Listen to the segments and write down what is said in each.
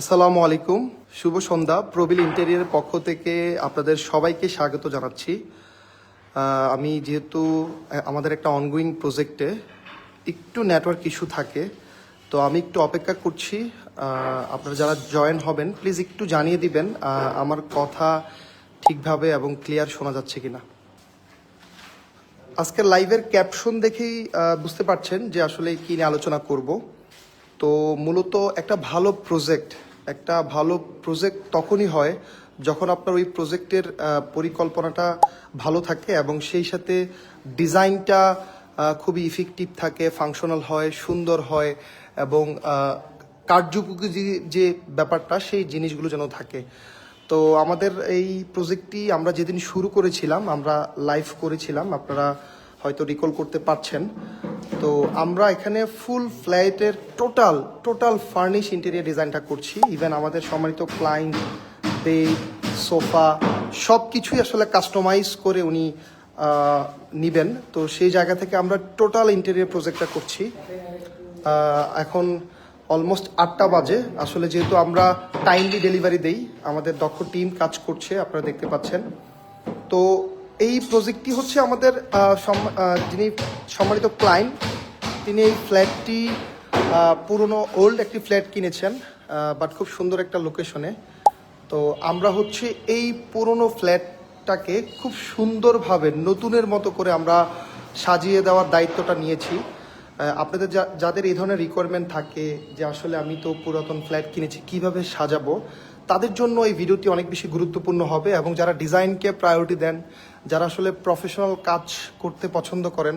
আসসালামু আলাইকুম। শুভ সন্ধ্যা। প্রবীল ইন্টেরিয়ারের পক্ষ থেকে আপনাদের সবাইকে স্বাগত জানাচ্ছি। আমি যেহেতু আমাদের একটা অনগোয়িং প্রজেক্টে একটু নেটওয়ার্ক ইস্যু থাকে, তো আমি একটু অপেক্ষা করছি। আপনারা যারা জয়েন হবেন প্লিজ একটু জানিয়ে দিবেন আমার কথা ঠিকভাবে এবং ক্লিয়ার শোনা যাচ্ছে কিনা। আজকের লাইভের ক্যাপশন দেখেই বুঝতে পারছেন যে আসলে কী নিয়ে আলোচনা করব। তো মূলত একটা ভালো প্রজেক্ট একটা ভালো প্রজেক্ট তখনই হয় যখন আপনার ওই প্রজেক্টের পরিকল্পনাটা ভালো থাকে এবং সেই সাথে ডিজাইনটা খুবই ইফেক্টিভ থাকে ফাংশনাল হয় সুন্দর হয় এবং আহ, যে ব্যাপারটা সেই জিনিসগুলো যেন থাকে। তো আমাদের এই প্রজেক্টটি আমরা যেদিন শুরু করেছিলাম আমরা লাইভ করেছিলাম আপনারা হয়তো রিকল করতে পারছেন। তো আমরা এখানে ফুল ফ্ল্যাটের টোটাল টোটাল ফার্নিশ ইন্টেরিয়ার ডিজাইনটা করছি ইভেন আমাদের সম্মানিত ক্লায়েন্ট বেড সোফা সব কিছুই আসলে কাস্টমাইজ করে উনি নিবেন। তো সেই জায়গা থেকে আমরা টোটাল ইন্টেরিয়ার প্রজেক্টটা করছি। এখন অলমোস্ট আটটা বাজে। আসলে যেহেতু আমরা টাইমলি ডেলিভারি দেই, আমাদের দক্ষ টিম কাজ করছে, আপনারা দেখতে পাচ্ছেন। তো এই প্রজেক্টটি হচ্ছে আমাদের যিনি সম্মানিত ক্লায়েন্ট তিনি এই ফ্ল্যাটটি পুরনো ওল্ড একটি ফ্ল্যাট কিনেছেন বাট খুব সুন্দর একটা লোকেশনে তো আমরা হচ্ছে এই পুরনো ফ্ল্যাটটাকে খুব সুন্দরভাবে নতুনের মতো করে আমরা সাজিয়ে দেওয়ার দায়িত্বটা নিয়েছি। আপনাদের যাদের এই ধরনের রিকোয়ারমেন্ট থাকে যে আসলে আমি তো পুরাতন ফ্ল্যাট কিনেছি, কীভাবে সাজাবো, তাদের জন্য এই ভিডিওটি অনেক বেশি গুরুত্বপূর্ণ হবে এবং যারা ডিজাইনকে প্রায়োরিটি দেন, যারা আসলে প্রফেশনাল কাজ করতে পছন্দ করেন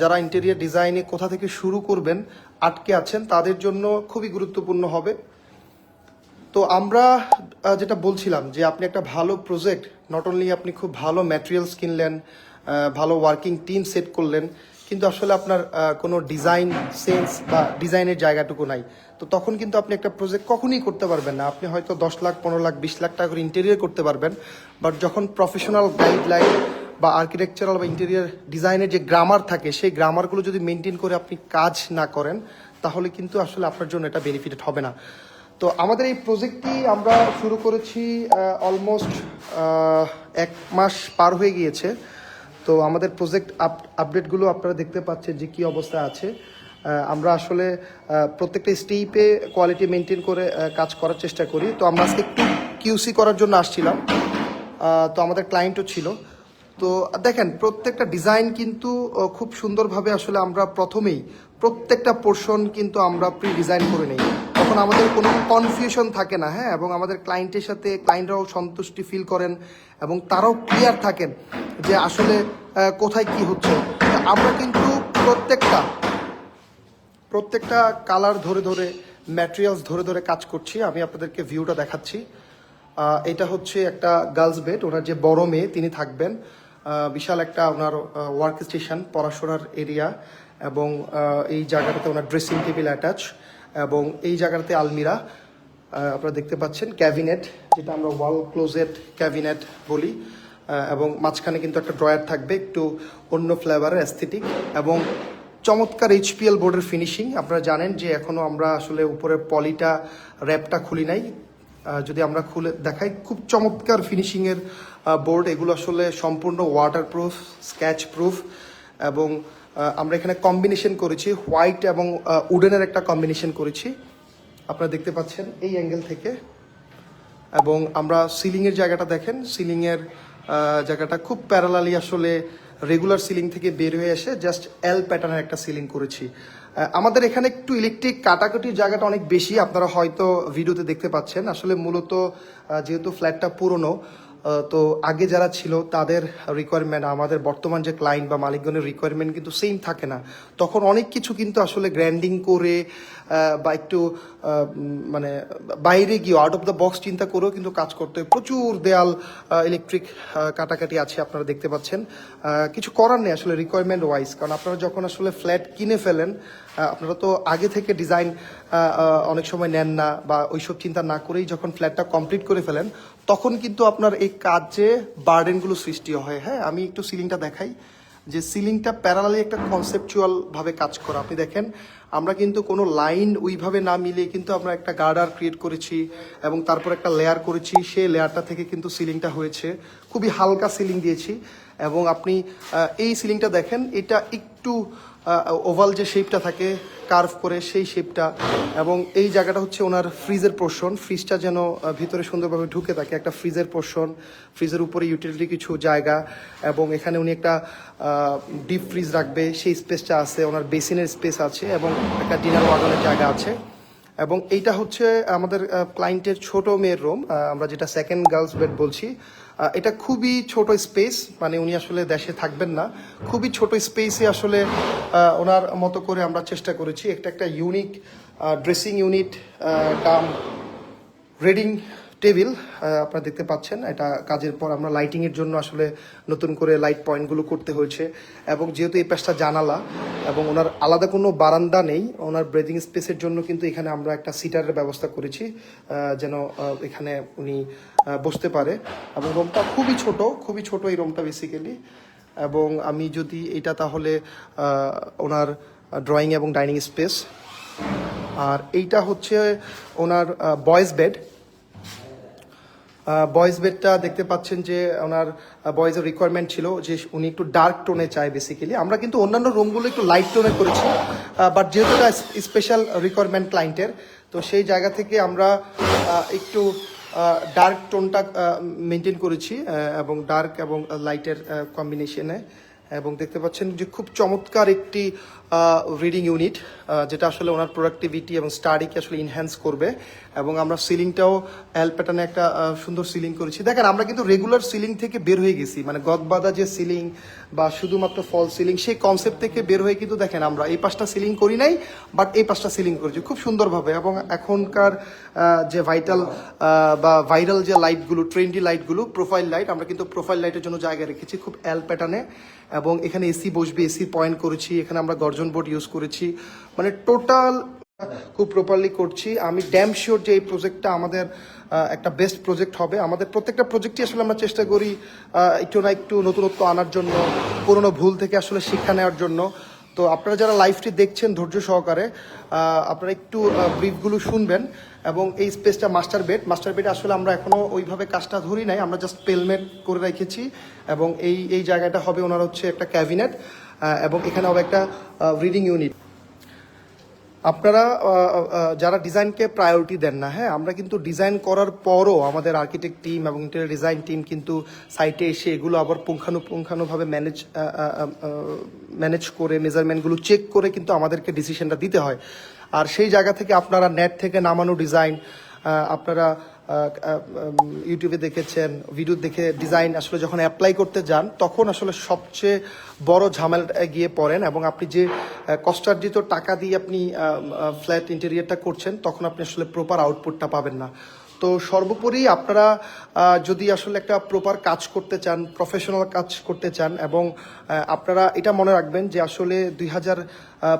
যারা ইন্টেরিয়ার ডিজাইনে কোথা থেকে শুরু করবেন, আটকে আছেন, তাদের জন্য খুবই গুরুত্বপূর্ণ হবে। তো আমরা যেটা বলছিলাম যে আপনি একটা ভালো প্রজেক্ট নট অনলি আপনি খুব ভালো ম্যাটেরিয়ালস কিনলেন ভালো ওয়ার্কিং টিম সেট করলেন, কিন্তু আসলে আপনার কোনো ডিজাইন সেন্স বা ডিজাইনের জায়গাটুকু নাই। তো তখন কিন্তু আপনি একটা প্রজেক্ট কখনই করতে পারবেন না। আপনি হয়তো দশ লাখ, পনেরো লাখ, বিশ লাখ টাকা করে ইন্টেরিয়ার করতে পারবেন বাট যখন প্রফেশনাল গাইডলাইন বা আর্কিটেকচারাল বা ইন্টেরিয়ার ডিজাইনের যে গ্রামার থাকে, সেই গ্রামারগুলো যদি মেনটেন করে আপনি কাজ না করেন, তাহলে কিন্তু আসলে আপনার জন্য এটা বেনিফিটেড হবে না। তো আমাদের এই প্রজেক্টটি আমরা শুরু করেছি অলমোস্ট এক মাস পার হয়ে গিয়েছে। তো আমাদের প্রজেক্ট আপ আপডেটগুলো আপনারা দেখতে পাচ্ছেন যে কি অবস্থা আছে। আমরা আসলে প্রত্যেকটা স্টেপে কোয়ালিটি মেনটেন করে কাজ করার চেষ্টা করি। তো আমরা আজকে একটু কিউসি করার জন্য আসছিলাম। তো আমাদের ক্লায়েন্টও ছিল। তো দেখেন, প্রত্যেকটা ডিজাইন কিন্তু খুব সুন্দরভাবে আসলে আমরা প্রথমেই প্রত্যেকটা পোর্শন কিন্তু আমরা প্রি ডিজাইন করে নিই। তখন আমাদের কোনো কনফিউশন থাকে না হ্যাঁ? এবং আমাদের ক্লায়েন্টের সাথে ক্লায়েন্টরাও সন্তুষ্টি ফিল করেন এবং তারাও ক্লিয়ার থাকেন যে আসলে কোথায় কি হচ্ছে। আমরা কিন্তু প্রত্যেকটা প্রত্যেকটা কালার ধরে ধরে ম্যাটেরিয়ালস ধরে ধরে কাজ করছি। আমি আপনাদেরকে ভিউটা দেখাচ্ছি। এটা হচ্ছে একটা গার্লস বেড ওনার যে বড় মেয়ে, তিনি থাকবেন। বিশাল একটা ওনার ওয়ার্ক স্টেশন পড়াশোনার এরিয়া এবং এই জায়গাটাতে ওনার ড্রেসিং টেবিল অ্যাটাচ এবং এই জায়গাটাতে আলমিরা আপনারা দেখতে পাচ্ছেন ক্যাবিনেট যেটা আমরা ওয়াল ক্লোজেট ক্যাবিনেট বলি এবং মাঝখানে কিন্তু একটা ড্রয়ার থাকবে, একটু অন্য ফ্লেভারের অ্যাস্থেটিক এবং চমৎকার এইচপিএল বোর্ডের ফিনিশিং আপনারা জানেন যে এখনও আমরা আসলে উপরের পলিটা র্যাপটা খুলি নাই। যদি আমরা খুলে দেখাই, খুব চমৎকার ফিনিশিংয়ের বোর্ড এগুলো আসলে সম্পূর্ণ ওয়াটার প্রুফ স্ক্যাচ প্রুফ এবং আমরা এখানে কম্বিনেশন করেছি হোয়াইট এবং উডেনের একটা কম্বিনেশন করেছি। আপনারা দেখতে পাচ্ছেন এই অ্যাঙ্গেল থেকে। এবং আমরা সিলিংয়ের জায়গাটা দেখেন। সিলিংয়ের জায়গাটা খুব প্যারালালি আসলে রেগুলার সিলিং থেকে বের হয়ে এসে জাস্ট এল প্যাটার্নের একটা সিলিং করেছি। আমাদের এখানে একটু ইলেকট্রিক কাটাকুটির জায়গাটা অনেক বেশি, আপনারা হয়তো ভিডিওতে দেখতে পাচ্ছেন। আসলে মূলত যেহেতু ফ্ল্যাটটা পুরনো তো আগে যারা ছিল তাদের রিকোয়ারমেন্ট আমাদের বর্তমান যে ক্লায়েন্ট বা মালিকগণের রিকোয়ারমেন্ট কিন্তু সেম থাকে না। তখন অনেক কিছু কিন্তু আসলে গ্র্যান্ডিং করে বা একটু মানে বাইরে গিয়ে আউট অফ দ্য বক্স চিন্তা করেও কিন্তু কাজ করতে প্রচুর দেয়াল ইলেকট্রিক কাটাকাটি আছে আপনারা দেখতে পাচ্ছেন। কিছু করার নেই আসলে রিকোয়ারমেন্ট ওয়াইজ কারণ আপনারা যখন আসলে ফ্ল্যাট কিনে ফেলেন আপনারা তো আগে থেকে ডিজাইন অনেক সময় নেন না বা ওইসব চিন্তা না করেই যখন ফ্ল্যাটটা কমপ্লিট করে ফেলেন, তখন কিন্তু আপনার এই কাজে বার্ডেনগুলো সৃষ্টি হয়। হ্যাঁ আমি একটু সিলিংটা দেখাই। যে সিলিংটা প্যারালালি একটা কনসেপচুয়াল ভাবে কাজ করা। আপনি দেখেন, আমরা কিন্তু কোনো লাইন ওইভাবে না মিলিয়ে কিন্তু আমরা একটা গার্ডার ক্রিয়েট করেছি এবং তারপর একটা লেয়ার করেছি। সেই লেয়ারটা থেকে কিন্তু সিলিংটা হয়েছে। খুবই হালকা সিলিং দিয়েছি এবং আপনি এই সিলিংটা দেখেন, এটা একটু ওভাল যে শেপটা থাকে কার্ভ করে সেই শেপটা এবং এই জায়গাটা হচ্ছে ওনার ফ্রিজের পোর্শন ফ্রিজটা যেন ভিতরে সুন্দরভাবে ঢুকে থাকে, একটা ফ্রিজের পোর্শন ফ্রিজের উপরে ইউটিলিটি কিছু জায়গা, এবং এখানে উনি একটা ডিপ ফ্রিজ রাখবে। সেই স্পেসটা আছে, ওনার বেসিনের স্পেস আছে, এবং একটা ডিনার ওয়াগনের জায়গা আছে। এবং এইটা হচ্ছে আমাদের ক্লায়েন্টের ছোট মেয়ের রুম আমরা যেটা সেকেন্ড গার্লস বেড বলছি। এটা খুবই ছোট স্পেস মানে উনি আসলে দেশে থাকবেন না। খুবই ছোট স্পেসে আসলে ওনার মতো করে আমরা চেষ্টা করেছি। একটা একটা unique dressing unit cum reading table আপনারা দেখতে পাচ্ছেন, এটা কাজের পর আমরা লাইটিং এর জন্য আসলে নতুন করে লাইট পয়েন্টগুলো করতে হয়েছে। এবং যেহেতু এই পাশটা জানালা, এবং ওনার আলাদা কোনো বারান্দা নেই, ওনার ব্রেদিং স্পেসের জন্য কিন্তু এখানে আমরা একটা সিটারের ব্যবস্থা করেছি যেন এখানে উনি বসতে পারে। এবং রুমটা খুবই ছোট খুবই ছোট এই রুমটা বেসিক্যালি এবং আমি যদি এটা তাহলে ওনার ড্রয়িং এবং ডাইনিং স্পেস আর এইটা হচ্ছে ওনার বয়েজ বেড বয়েজ বেডটা দেখতে পাচ্ছেন যে ওনার বয়েজের রিকোয়ারমেন্ট ছিল যে উনি একটু ডার্ক টোনে চায় বেসিক্যালি আমরা কিন্তু অন্যান্য রুমগুলো একটু লাইট টোনে করেছি বাট যেহেতু এটা স্পেশাল রিকোয়ারমেন্ট ক্লায়েন্টের তো সেই জায়গা থেকে আমরা একটু ডার্ক টোনটা মেনটেন করেছি এবং ডার্ক এবং লাইটের কম্বিনেশনে এবং দেখতে পাচ্ছেন যে খুব চমৎকার একটি রিডিং ইউনিট যেটা আসলে ওনার প্রোডাক্টিভিটি এবং স্টাডিকে আসলে ইনহ্যান্স করবে এবং আমরা সিলিংটাও এল প্যাটার্নে একটা সুন্দর সিলিং করেছি। দেখেন, আমরা কিন্তু রেগুলার সিলিং থেকে বের হয়ে গেছি। মানে গদবাদা যে সিলিং বা শুধুমাত্র ফল সিলিং সেই কনসেপ্ট থেকে বের হয়ে কিন্তু দেখেন আমরা এই পাশটা সিলিং করি নাই বাট এই পাশটা সিলিং করেছি খুব সুন্দরভাবে এবং এখনকার যে ভাইটাল বা ভাইরাল যে লাইটগুলো ট্রেন্ডি লাইটগুলো প্রোফাইল লাইট আমরা কিন্তু প্রোফাইল লাইটের জন্য জায়গা রেখেছি খুব এল প্যাটার্নে এবং এখানে এসি বসবে এসি পয়েন্ট করেছি, এখানে আমরা গর্জন বোর্ড ইউজ করেছি। মানে টোটাল খুব প্রপারলি করছি। আমি ড্যাম শিওর যে এই প্রজেক্টটা আমাদের একটা বেস্ট প্রজেক্ট হবে। আমাদের প্রত্যেকটা প্রজেক্টই আসলে আমরা চেষ্টা করি একটু না একটু নতুনত্ব আনার জন্য, পুরোনো ভুল থেকে আসলে শিক্ষা নেওয়ার জন্য। তো আপনারা যারা লাইভটি দেখছেন ধৈর্য সহকারে আপনারা একটু ব্রিফগুলো শুনবেন এবং এই স্পেসটা মাস্টার বেড মাস্টার বেডে আসলে আমরা এখনও ওইভাবে কাজটা ধরি নাই, আমরা জাস্ট পেলমেট করে রেখেছি এবং এই এই জায়গাটা হবে ওনার হচ্ছে একটা ক্যাবিনেট এবং এখানে হবে একটা রিডিং ইউনিট আপনারা যারা ডিজাইনকে প্রায়োরিটি দেন না হ্যাঁ আমরা কিন্তু ডিজাইন করার পরও আমাদের আর্কিটেক্ট টিম এবং ইন্টেরিয়ার ডিজাইন টিম কিন্তু সাইটে এসে এগুলো আবার পুঙ্খানুপুঙ্খানুভাবে ম্যানেজ ম্যানেজ করে মেজারমেন্টগুলো চেক করে কিন্তু আমাদেরকে ডিসিশনটা দিতে হয়। আর সেই জায়গা থেকে আপনারা নেট থেকে নামানো ডিজাইন আপনারা ইউটিউবে দেখেছেন ভিডিও দেখে ডিজাইন আসলে যখন অ্যাপ্লাই করতে যান, তখন আসলে সবচেয়ে বড় ঝামেলাটায় গিয়ে পড়েন এবং আপনি যে কষ্টার্জিত টাকা দিয়ে আপনি ফ্ল্যাট ইন্টেরিয়ারটা করছেন, তখন আপনি আসলে প্রপার আউটপুটটা পাবেন না। তো সর্বোপরি আপনারা যদি আসলে একটা প্রপার কাজ করতে চান প্রফেশনাল কাজ করতে চান এবং আপনারা এটা মনে রাখবেন যে আসলে দুই হাজার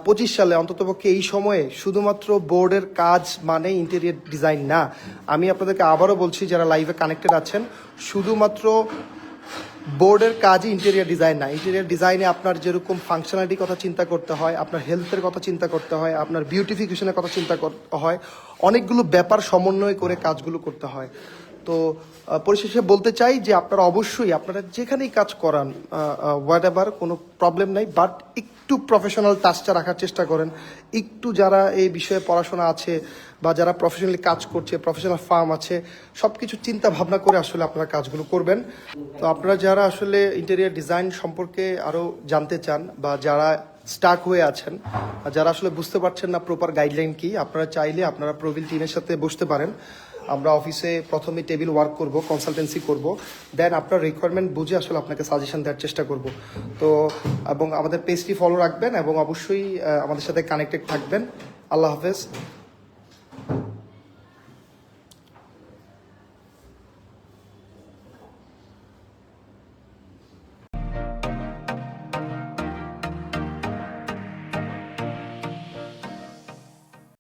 পঁচিশ সালে অন্ততপক্ষে এই সময়ে শুধুমাত্র বোর্ডের কাজ মানে ইন্টেরিয়ার ডিজাইন না। আমি আপনাদেরকে আবারও বলছি, যারা লাইভে কানেক্টেড আছেন, শুধুমাত্র বোর্ডের কাজই ইন্টেরিয়ার ডিজাইন না। ইন্টেরিয়ার ডিজাইনে আপনার যেরকম ফাংশনালিটির কথা চিন্তা করতে হয়, আপনার হেলথের কথা চিন্তা করতে হয়, আপনার বিউটিফিকেশনের কথা চিন্তা করতে হয়, অনেকগুলো ব্যাপার সমন্বয় করে কাজগুলো করতে হয়। তো পরিশেষে বলতে চাই যে আপনারা অবশ্যই আপনারা যেখানেই কাজ করান হোয়াট এভার কোনো প্রবলেম নাই বাট একটু প্রফেশনাল টাচটা রাখার চেষ্টা করেন। একটু যারা এই বিষয়ে পড়াশোনা আছে বা যারা প্রফেশনালি কাজ করছে প্রফেশনাল ফার্ম আছে সব কিছু চিন্তা ভাবনা করে আসলে আপনারা কাজগুলো করবেন। তো আপনারা যারা আসলে ইন্টেরিয়ার ডিজাইন সম্পর্কে আরও জানতে চান বা যারা স্টাক হয়ে আছেন যারা আসলে বুঝতে পারছেন না প্রপার গাইডলাইন কি, আপনারা চাইলে আপনারা প্রবীল টিমের সাথে বসতে পারেন। আমরা অফিসে প্রথমে টেবিল ওয়ার্ক করব কনসালটেন্সি করব দেন আপনার রিকোয়ারমেন্ট বুঝে আসলে আপনাকে সাজেশন দেওয়ার চেষ্টা করব। তো, এবং আমাদের পেজটি ফলো রাখবেন এবং অবশ্যই আমাদের সাথে কানেক্টেড থাকবেন। আল্লাহ হাফেজ।